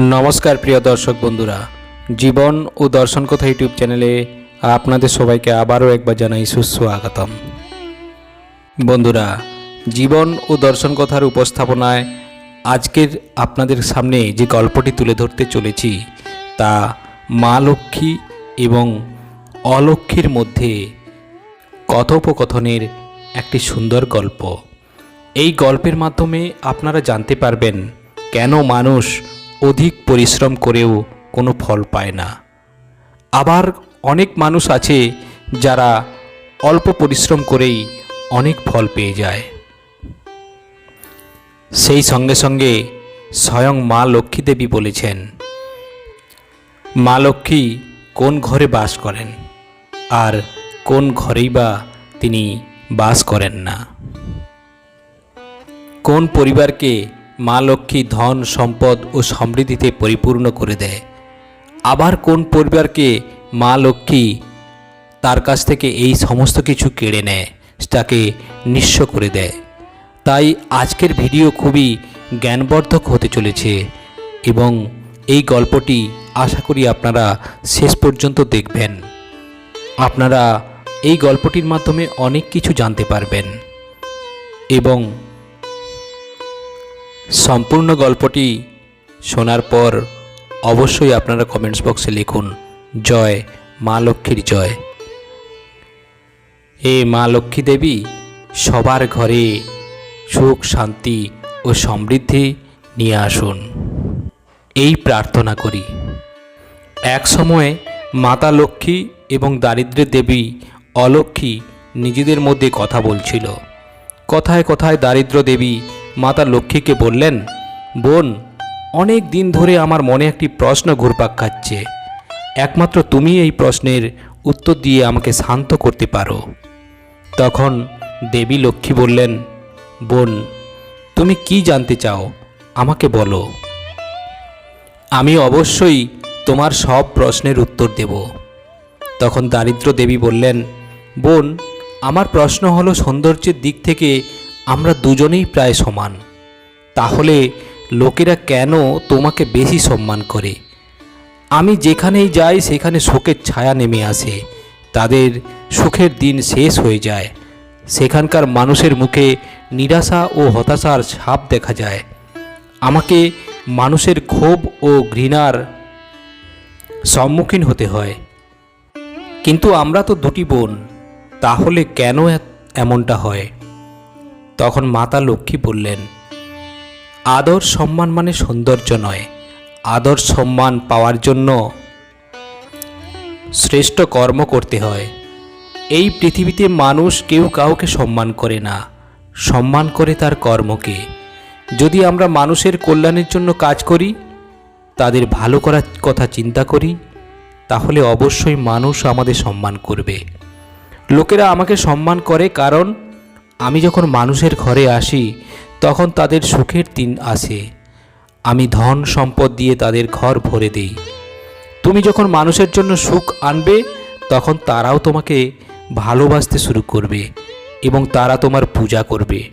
নমস্কার প্রিয় দর্শক বন্ধুরা। জীবন ও দর্শন কথা ইউটিউব চ্যানেলে আপনাদের সবাইকে আবারও একবার জানাই সুস্বাগতম। বন্ধুরা, জীবন ও দর্শন কথার উপস্থাপনায় আজকের আপনাদের সামনে যে গল্পটি তুলে ধরতে চলেছি, তা মা লক্ষ্মী এবং অলক্ষ্মীর মধ্যে কথোপকথনের একটি সুন্দর গল্প। এই গল্পের মাধ্যমে আপনারা জানতে পারবেন কেন মানুষ অধিক পরিশ্রম করেও কোনো ফল পায় না। আবার অনেক মানুষ আছে যারা অল্প পরিশ্রম করেই অনেক ফল পেয়ে যায়। সেই সঙ্গে সঙ্গে স্বয়ং মা লক্ষ্মী দেবী বলেছেন, মা লক্ষ্মী কোন ঘরে বাস করেন? আর কোন ঘরেই বা তিনি বাস করেন না? কোন পরিবারকে মা লক্ষ্মী ধন, সম্পদ ও সমৃদ্ধিতে পরিপূর্ণ করে দেয়। আবার কোন পরিবারকে মা লক্ষ্মী তার কাছ থেকে এই সমস্ত কিছু কেড়ে নেয়, তাকে নিঃস্ব করে দেয়। তাই আজকের ভিডিও খুবই জ্ঞানবর্ধক হতে চলেছে এবং এই গল্পটি আশা করি আপনারা শেষ পর্যন্ত দেখবেন। আপনারা এই গল্পটির মাধ্যমে অনেক কিছু জানতে পারবেন এবং সম্পূর্ণ গল্পটি শোনার পর অবশ্যই আপনারা কমেন্টস বক্সে লিখুন, জয় মা লক্ষ্মীর জয়। এ মা লক্ষ্মী দেবী, সবার ঘরে সুখ, শান্তি ও সমৃদ্ধি নিয়ে আসুন। এই প্রার্থনা করি। এক সময়ে মাতা লক্ষ্মী এবং দারিদ্র্যের দেবী অলক্ষ্মী নিজেদের মধ্যে কথা বলছিল। কথায় কথায় দারিদ্র দেবী মাতা লক্ষ্মীকে বললেন, বোন, অনেক দিন ধরে আমার মনে একটি প্রশ্ন ঘুরপাক খাচ্ছে। একমাত্র তুমি এই প্রশ্নের উত্তর দিয়ে আমাকে শান্ত করতে পারো। তখন দেবী লক্ষ্মী বললেন, বোন, তুমি কি জানতে চাও, আমাকে বলো। আমি অবশ্যই তোমার সব প্রশ্নের উত্তর দেব। তখন দারিদ্র দেবী বললেন, বোন, আমার প্রশ্ন হলো সৌন্দর্যের দিক থেকে আমরা দুজনেই প্রায় সমান। তাহলে লোকেরা কেন তোমাকে বেশি সম্মান করে? আমি যেখানেই যাই, সেখানে শোকের ছায়া নেমে আসে। তাদের সুখের দিন শেষ হয়ে যায়। সেখানকার মানুষের মুখে নিরাশা ও হতাশার ছাপ দেখা যায়। আমাকে মানুষের ক্ষোভ ও ঘৃণার সম্মুখীন হতে হয়। কিন্তু আমরা তো দুটি বোন, তাহলে কেন এমনটা হয়? তখন মাতা লক্ষ্মী বললেন, আদর সম্মান মানে সৌন্দর্য নয়। আদর সম্মান পাওয়ার জন্য শ্রেষ্ঠ কর্ম করতে হয়। এই পৃথিবীতে মানুষ কেউ কাউকে সম্মান করে না। সম্মান করে তার কর্মকে। যদি আমরা মানুষের কল্যাণের জন্য কাজ করি, তাদের ভালো করার কথা চিন্তা করি, তাহলে অবশ্যই মানুষ আমাদের সম্মান করবে। লোকেরা আমাকে সম্মান করে কারণ আমি যখন মানুষের ঘরে আসি, তখন তাদের সুখের দিন আসে। আমি ধন সম্পদ দিয়ে তাদের ঘর ভরে দেই। তুমি যখন মানুষের জন্য সুখ আনবে, তখন তারাও তোমাকে ভালোবাসতে শুরু করবে এবং তারা তোমার পূজা করবে।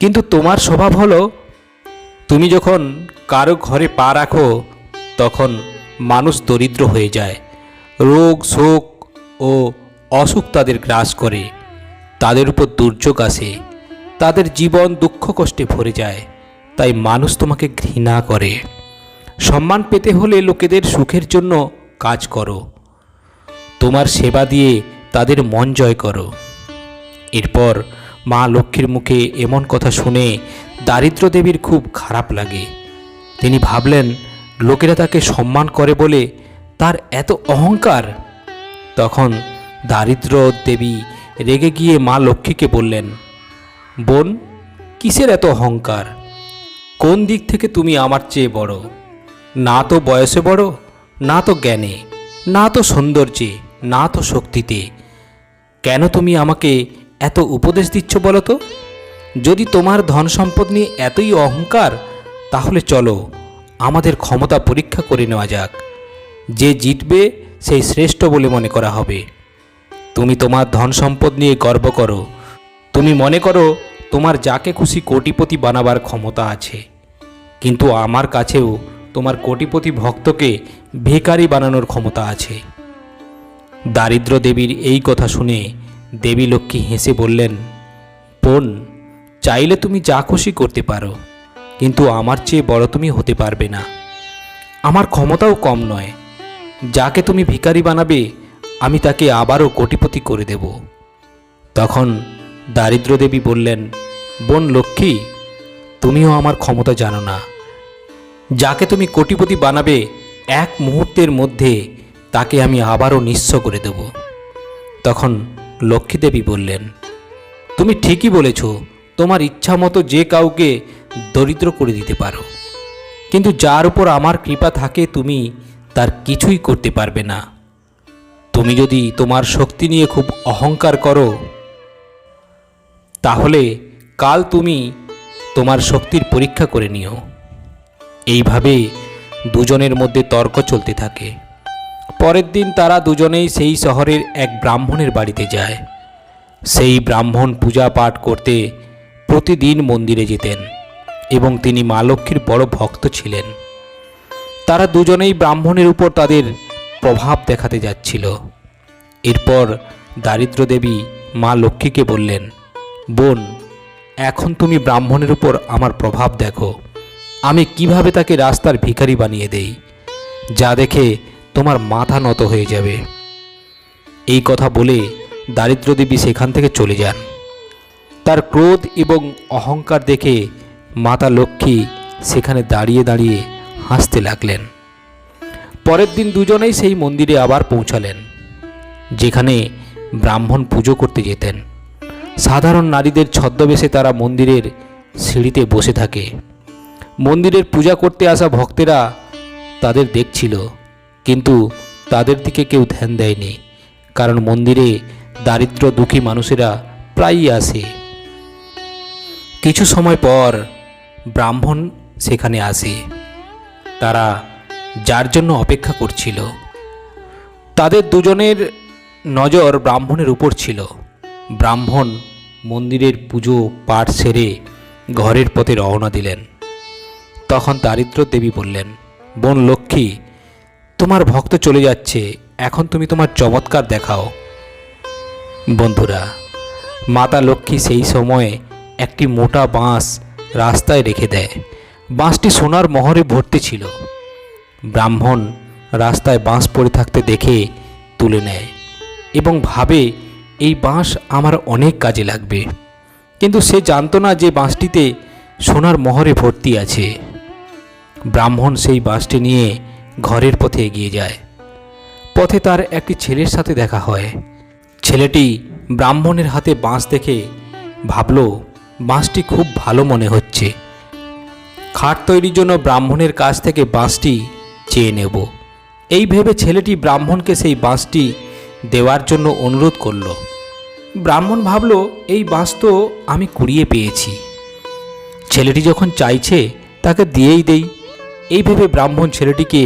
কিন্তু তোমার স্বভাব হলো, তুমি যখন কারও ঘরে পা রাখো, তখন মানুষ দরিদ্র হয়ে যায়। রোগ, শোক ও অসুখ তাদের গ্রাস করে। তাদের উপর দুর্যোগ আসে, তাদের জীবন দুঃখ কষ্টে ভরে যায়, তাই মানুষ তোমাকে ঘৃণা করে। সম্মান পেতে হলে লোকেদের সুখের জন্য কাজ করো। তোমার সেবা দিয়ে তাদের মন জয় করো। এরপর মা লক্ষ্মীর মুখে এমন কথা শুনে দারিদ্র দেবীর খুব খারাপ লাগে। তিনি ভাবলেন, লোকেরা তাকে সম্মান করে বলে তার এত অহংকার? তখন দারিদ্র দেবী রেগে গিয়ে মা লক্ষ্মীকে বললেন, বোন, কিসের এত অহংকার? কোন দিক থেকে তুমি আমার চেয়ে বড়? না তো বয়সে বড়, না তো জ্ঞানে, না তো সৌন্দর্যে, না তো শক্তিতে। কেন তুমি আমাকে এত উপদেশ দিচ্ছ বলো তো? যদি তোমার ধন সম্পদ নিয়ে এতই অহংকার, তাহলে চলো, আমাদের ক্ষমতা পরীক্ষা করে নেওয়া যাক। যে জিতবে, সেই শ্রেষ্ঠ বলে মনে করা হবে। তুমি তোমার ধন সম্পদ নিয়ে গর্ব করো। তুমি মনে করো তোমার যাকে খুশি কোটিপতি বানাবার ক্ষমতা আছে। কিন্তু আমার কাছেও তোমার কোটিপতি ভক্তকে ভিখারি বানানোর ক্ষমতা আছে। দারিদ্র দেবীর এই কথা শুনে দেবী লক্ষ্মী হেসে বললেন, বোন, চাইলে তুমি যা খুশি করতে পারো, কিন্তু আমার চেয়ে বড় তুমি হতে পারবে না। আমার ক্ষমতাও কম নয়। যাকে তুমি ভিখারি বানাবে আমি তাকে আবারও কোটিপতি করে দেব। তখন দারিদ্রদেবী বললেন, বোন লক্ষ্মী, তুমিও আমার ক্ষমতা জানো না। যাকে তুমি কোটিপতি বানাবে, এক মুহূর্তের মধ্যে তাকে আমি আবারও নিঃস্ব করে দেব। তখন লক্ষ্মীদেবী বললেন, তুমি ঠিকই বলেছ, তোমার ইচ্ছা মতো যে কাউকে দরিদ্র করে দিতে পারো। কিন্তু যার উপর আমার কৃপা থাকে, তুমি তার কিছুই করতে পারবে না। তুমি যদি তোমার শক্তি নিয়ে খুব অহংকার করো, তাহলে কাল তুমি তোমার শক্তির পরীক্ষা করে নিও। এইভাবে দুজনের মধ্যে তর্ক চলতে থাকে। পরের দিন তারা দুজনেই সেই শহরের এক ব্রাহ্মণের বাড়িতে যায়। সেই ব্রাহ্মণ পূজা পাঠ করতে প্রতিদিন মন্দিরে যেতেন এবং তিনি মা লক্ষ্মীর বড় ভক্ত ছিলেন। তারা দুজনেই ব্রাহ্মণের উপর তাদের প্রভাব দেখাতে যাচ্ছিল। এরপর দারিদ্র দেবী মা লক্ষ্মীকে বললেন, বোন, এখন তুমি ব্রাহ্মণের উপর আমার প্রভাব দেখো। আমি কীভাবে তাকে রাস্তার ভিখারি বানিয়ে দেই, যা দেখে তোমার মাথা নত হয়ে যাবে। এই কথা বলে দারিদ্র দেবী সেখান থেকে চলে যান। তার ক্রোধ এবং অহংকার দেখে মাতা লক্ষ্মী সেখানে দাঁড়িয়ে দাঁড়িয়ে হাসতে লাগলেন। পরের দিন দুজনেই সেই মন্দিরে আবার পৌঁছালেন, যেখানে ব্রাহ্মণ পুজো করতে যেতেন। সাধারণ নারীদের ছদ্মবেশে তারা মন্দিরের সিঁড়িতে বসে থাকে। মন্দিরের পূজা করতে আসা ভক্তেরা তাদের দেখছিল, কিন্তু তাদের দিকে কেউ ধ্যান দেয়নি, কারণ মন্দিরে দারিদ্র দুঃখী মানুষেরা প্রায়ই আসে। কিছু সময় পর ব্রাহ্মণ সেখানে আসে। তারা যার জন্য অপেক্ষা করছিল। তাদের দুজনের নজর ব্রাহ্মণের উপর ছিল। ব্রাহ্মণ মন্দিরের পুজো পাঠ সেরে ঘরের পথে রওনা দিলেন। তখন দারিদ্র দেবী বললেন, বোন লক্ষ্মী, তোমার ভক্ত চলে যাচ্ছে। এখন তুমি তোমার চমৎকার দেখাও। বন্ধুরা, মাতা লক্ষ্মী সেই সময়ে একটি মোটা বাঁশ রাস্তায় রেখে দেয়। বাঁশটি সোনার মহরে ভর্তি ছিল। ব্রাহ্মণ রাস্তায় বাঁশ পড়ে থাকতে দেখে তুলে নেয় এবং ভাবে, এই বাঁশ আমার অনেক কাজে লাগবে। কিন্তু সে জানতো না যে বাঁশটিতে সোনার মহরে ভর্তি আছে। ব্রাহ্মণ সেই বাঁশটি নিয়ে ঘরের পথে এগিয়ে যায়। পথে তার একটি ছেলের সাথে দেখা হয়। ছেলেটি ব্রাহ্মণের হাতে বাঁশ দেখে ভাবল, বাঁশটি খুব ভালো মনে হচ্ছে। খাট তৈরির জন্য ব্রাহ্মণের কাছ থেকে বাঁশটি চেয়ে নেব। এই ভেবে ছেলেটি ব্রাহ্মণকে সেই বাঁশটি দেওয়ার জন্য অনুরোধ করল। ব্রাহ্মণ ভাবল, এই বাঁশ তো আমি কুড়িয়ে পেয়েছি। ছেলেটি যখন চাইছে, তাকে দিয়েই দেই। এই ভেবে ব্রাহ্মণ ছেলেটিকে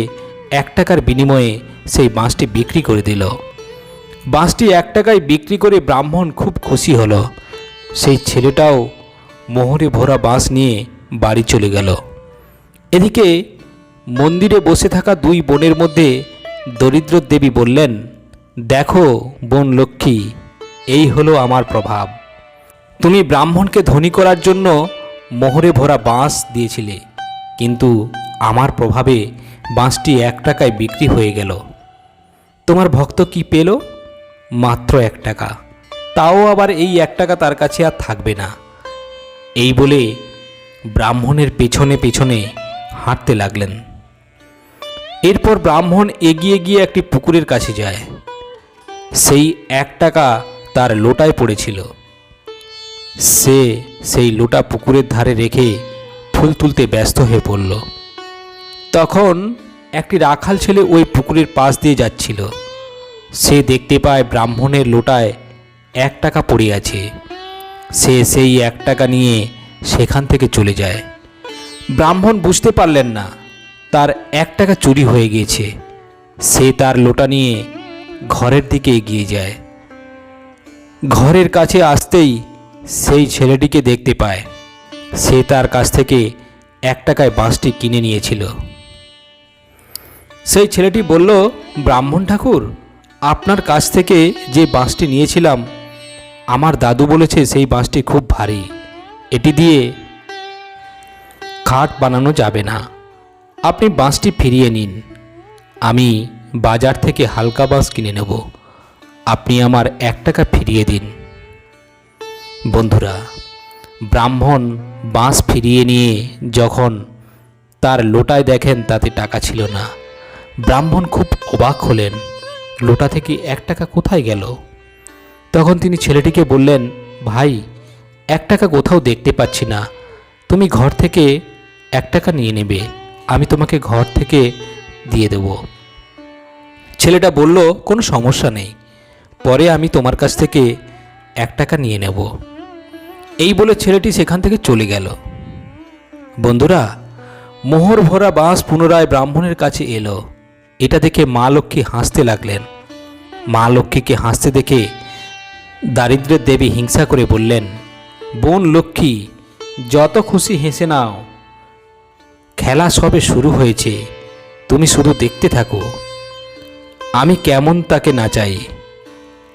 এক টাকার বিনিময়ে সেই বাঁশটি বিক্রি করে দিল। বাঁশটি এক টাকায় বিক্রি করে ব্রাহ্মণ খুব খুশি হলো। সেই ছেলেটাও মোহরে ভরা বাঁশ নিয়ে বাড়ি চলে গেল। এদিকে মন্দিরে বসে থাকা দুই বোনের মধ্যে দরিদ্র দেবী বললেন, দেখো বোন লক্ষ্মী, এই হলো আমার প্রভাব। তুমি ব্রাহ্মণকে ধনী করার জন্য মোহরে ভরা বাঁশ দিয়েছিলে, কিন্তু আমার প্রভাবে বাঁশটি এক টাকায় বিক্রি হয়ে গেল। তোমার ভক্ত কি পেল? মাত্র এক টাকা। তাও আবার এই এক টাকা তার কাছে আর থাকবে না। এই বলে ব্রাহ্মণের পেছনে পেছনে হাঁটতে লাগলেন। এরপর ব্রাহ্মণ এগিয়ে গিয়ে একটি পুকুরের কাছে যায়। সেই এক টাকা তার লোটায় পড়েছিল। সে সেই লোটা পুকুরের ধারে রেখে ফুল তুলতে ব্যস্ত হয়ে পড়ল। তখন একটি রাখাল ছেলে ওই পুকুরের পাশ দিয়ে যাচ্ছিল। সে দেখতে পায় ব্রাহ্মণের লোটায় এক টাকা পড়ে আছে। সে সেই এক টাকা নিয়ে সেখান থেকে চলে যায়। ব্রাহ্মণ বুঝতে পারলেন না তার এক টাকা চুরি হয়ে গিয়েছে। সে তার লোটা নিয়ে ঘরের দিকে এগিয়ে যায়। ঘরের কাছে আসতেই সেই ছেলেটিকে দেখতে পায়। সে তার কাছ থেকে এক টাকায় বাঁশটি কিনে নিয়েছিল। সেই ছেলেটি বলল, ব্রাহ্মণ ঠাকুর, আপনার কাছ থেকে যে বাঁশটি নিয়েছিলাম, আমার দাদু বলেছে সেই বাঁশটি খুব ভারী। এটি দিয়ে খাট বানানো যাবে না। আপনি বাঁশটি ফিরিয়ে নিন। আমি বাজার থেকে হালকা বাঁশ কিনে নেব। আপনি আমার এক টাকা ফিরিয়ে দিন। বন্ধুরা, ব্রাহ্মণ বাঁশ ফিরিয়ে নিয়ে যখন তার লোটায় দেখেন তাতে টাকা ছিল না। ব্রাহ্মণ খুব অবাক হলেন, লোটা থেকে এক টাকা কোথায় গেল? তখন তিনি ছেলেটিকে বললেন, ভাই, এক টাকা কোথাও দেখতে পাচ্ছি না। তুমি ঘর থেকে এক টাকা নিয়ে নেবে। আমি তোমাকে ঘর থেকে দিয়ে দেব। ছেলেটা বলল, কোনো সমস্যা নেই। পরে আমি তোমার কাছ থেকে এক টাকা নিয়ে নেব। এই বলে ছেলেটি সেখান থেকে চলে গেল। বন্ধুরা, মোহর ভরা বাঁশ পুনরায় ব্রাহ্মণের কাছে এলো। এটা দেখে মা লক্ষ্মী হাসতে লাগলেন। মা লক্ষ্মীকে হাসতে দেখে দারিদ্রের দেবী হিংসা করে বললেন, বোন লক্ষ্মী, যত খুশি হেসে নাও। খেলা সবে শুরু হয়েছে। তুমি শুধু দেখতে থাকো। আমি কেমন তাকে নাচাই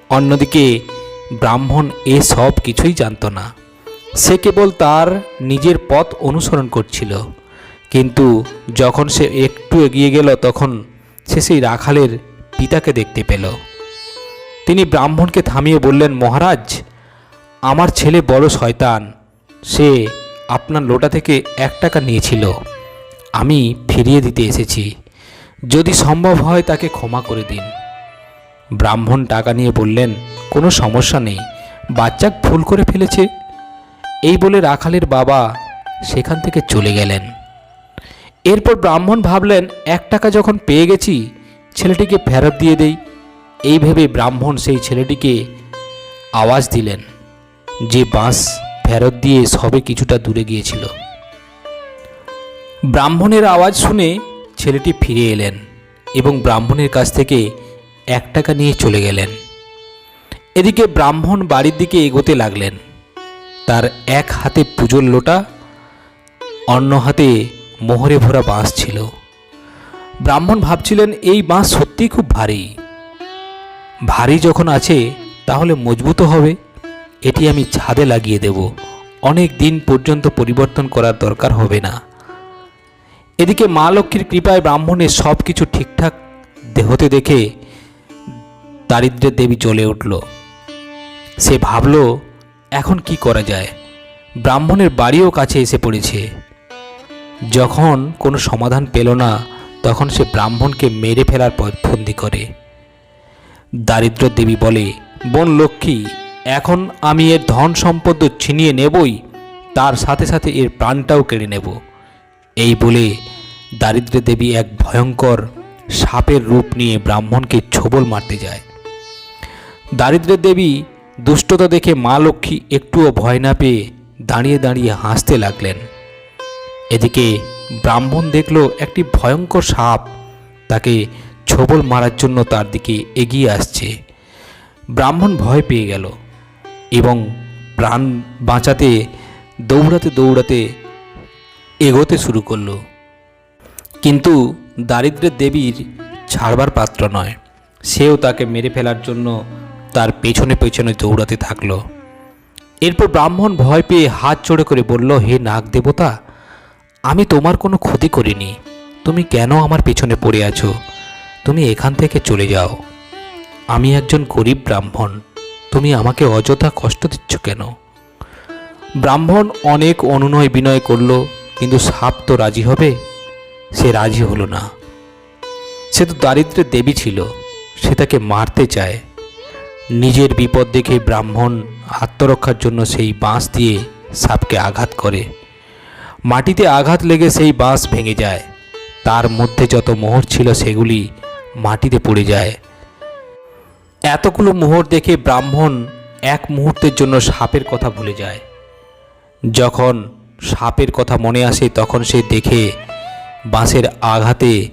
অন্যদিকে, ব্রাহ্মণ এ সব কিছুই জানতো না। সে কেবল তার নিজের পথ অনুসরণ করছিল। কিন্তু যখন সে একটু এগিয়ে গেল, তখন সে সেই রাখালের পিতাকে দেখতে পেল। তিনি ব্রাহ্মণকে থামিয়ে বললেন, মহারাজ, আমার ছেলে বড় শয়তান। সে আপনার লোটা থেকে এক টাকা নিয়েছিল। আমি ফিরিয়ে দিতে এসেছি। যদি সম্ভব হয় তাকে ক্ষমা করে দিন। ব্রাহ্মণ টাকা নিয়ে বললেন, কোনো সমস্যা নেই বাচ্চা ভুল করে ফেলেছে। এই বলে রাখালের বাবা সেখান থেকে চলে গেলেন। এরপর ব্রাহ্মণ ভাবলেন, এক টাকা যখন পেয়ে গেছি, ছেলেটিকে ফেরত দিয়ে দেই। এই ভেবে ব্রাহ্মণ সেই ছেলেটিকে আওয়াজ দিলেন, যে বাঁশ ফেরত দিয়ে সবে কিছুটা দূরে গিয়েছিল। ব্রাহ্মণের আওয়াজ শুনে ছেলেটি ফিরে এলেন এবং ব্রাহ্মণের কাছ থেকে এক টাকা নিয়ে চলে গেলেন। এদিকে ব্রাহ্মণ বাড়ির দিকে এগোতে লাগলেন। তার এক হাতে পুজোর লোটা, অন্য হাতে মোহরে ভরা বাঁশ ছিল। ব্রাহ্মণ ভাবছিলেন, এই বাঁশ সত্যিই খুব ভারী। ভারী যখন আছে, তাহলে মজবুত হবে। এটি আমি ছাদে লাগিয়ে দেব। অনেক দিন পর্যন্ত পরিবর্তন করার দরকার হবে না। এদিকে মা লক্ষ্মীর কৃপায় ব্রাহ্মণের সব কিছু ঠিকঠাক হতে দেখে দারিদ্রের দেবী জ্বলে উঠল। সে ভাবল, এখন কি করা যায়? ব্রাহ্মণের বাড়িও কাছে এসে পড়েছে। যখন কোনো সমাধান পেল না, তখন সে ব্রাহ্মণকে মেরে ফেলার পথবন্দি করে। দারিদ্র দেবী বলে, বোন লক্ষ্মী, এখন আমি এর ধন সম্পদ ছিনিয়ে নেবই, তার সাথে সাথে এর প্রাণটাও কেড়ে নেব। এই বলে দারিদ্র দেবী এক ভয়ঙ্কর সাপের রূপ নিয়ে ব্রাহ্মণকে ছোবল মারতে যায়। দারিদ্রের দেবী দুষ্টতা দেখে মা লক্ষ্মী একটুও ভয় না পেয়ে দাঁড়িয়ে দাঁড়িয়ে হাসতে লাগলেন। এদিকে ব্রাহ্মণ দেখল একটি ভয়ঙ্কর সাপ তাকে ছোবল মারার জন্য তার দিকে এগিয়ে আসছে। ব্রাহ্মণ ভয় পেয়ে গেল এবং প্রাণ বাঁচাতে দৌড়াতে দৌড়াতে এগোতে শুরু করল। কিন্তু দারিদ্রের দেবীর ছাড়বার পাত্র নয়। সেও তাকে মেরে ফেলার জন্য তার পেছনে পেছনে দৌড়াতে থাকল। এরপর ব্রাহ্মণ ভয় পেয়ে হাত চড়ে করে বলল, হে নাগ দেবতা আমি তোমার কোনো ক্ষতি করিনি। তুমি কেন আমার পেছনে পড়ে আছো? তুমি এখান থেকে চলে যাও। আমি একজন গরিব ব্রাহ্মণ। তুমি আমাকে অযথা কষ্ট দিচ্ছ কেন? ব্রাহ্মণ অনেক অনুনয় বিনয় করল। কিন্তু সাপ তো রাজি হবে? সে রাজি হলো না। সে তো দারিদ্রের দেবী ছিল, সে তাকে মারতে চায়। নিজের বিপদ দেখে ব্রাহ্মণ আত্মরক্ষার জন্য সেই বাঁশ দিয়ে সাপকে আঘাত করে। মাটিতে আঘাত লেগে সেই বাঁশ ভেঙে যায়। তার মধ্যে যত মোহর ছিল সেগুলি মাটিতে পড়ে যায়। এতগুলো মোহর দেখে ব্রাহ্মণ এক মুহূর্তের জন্য সাপের কথা ভুলে যায়। যখন সাপের কথা মনে আসে তখন সে দেখে বাঁশের আঘাতে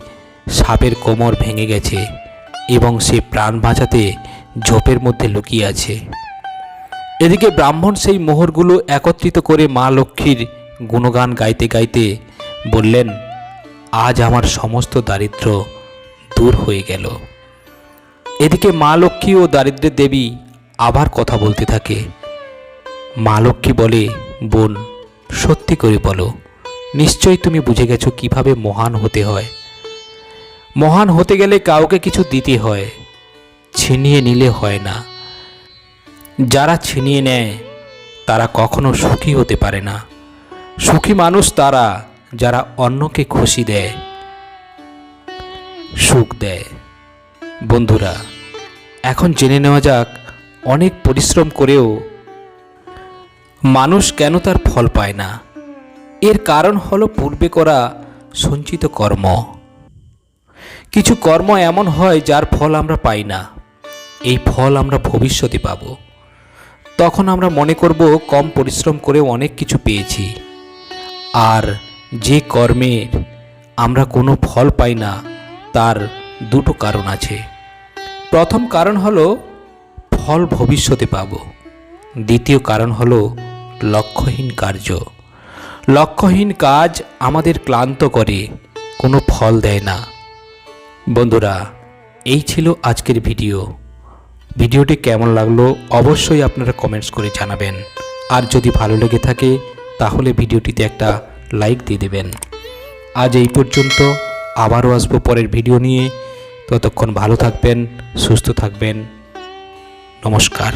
সাপের কোমর ভেঙে গেছে এবং সে প্রাণ বাঁচাতে ঝোপের মধ্যে লুকিয়ে আছে। এদিকে ব্রাহ্মণ সেই মোহরগুলো একত্রিত করে মা লক্ষ্মীর গুণগান গাইতে গাইতে বললেন, আজ আমার সমস্ত দারিদ্র দূর হয়ে গেল। এদিকে মা লক্ষ্মী ও দারিদ্রের দেবী আবার কথা বলতে থাকে। মা লক্ষ্মী বলে, বোন সত্যি করে বলো, নিশ্চয়ই তুমি বুঝে গেছো কীভাবে মহান হতে হয়। মহান হতে গেলে কাউকে কিছু দিতে হয়, ছিনিয়ে নিলে হয় না। যারা ছিনিয়ে নেয়, তারা কখনো সুখী হতে পারে না। সুখী মানুষ তারা, যারা অন্যকে খুশি দেয়, সুখ দেয়। বন্ধুরা, এখন জেনে নেওয়া যাক, অনেক পরিশ্রম করেও মানুষ কেন তার ফল পায় না? এর কারণ হলো পূর্বে করা সঞ্চিত কর্ম। কিছু কর্ম এমন হয় যার ফল আমরা পাই না। এই ফল আমরা ভবিষ্যতে পাব। তখন আমরা মনে করব, কম পরিশ্রম করে অনেক কিছু পেয়েছি। আর যে কর্মের আমরা কোনো ফল পাই না, তার দুটো কারণ আছে। প্রথম কারণ হলো, ফল ভবিষ্যতে পাব। দ্বিতীয় কারণ হলো লক্ষ্যহীন কার্য। লক্ষ্যহীন কাজ আমাদের ক্লান্ত করে, কোনো ফল দেয় না। বন্ধুরা, এই ছিল আজকের ভিডিও। ভিডিওটি কেমন লাগল অবশ্যই আপনারা কমেন্টস করে জানাবেন। আর যদি ভালো লেগে থাকে, তাহলে ভিডিওটিতে একটা লাইক দিয়ে দেবেন। আজ এই পর্যন্ত, আবারও আসব পরের ভিডিও নিয়ে। ততক্ষণ ভালো থাকবেন, সুস্থ থাকবেন। নমস্কার।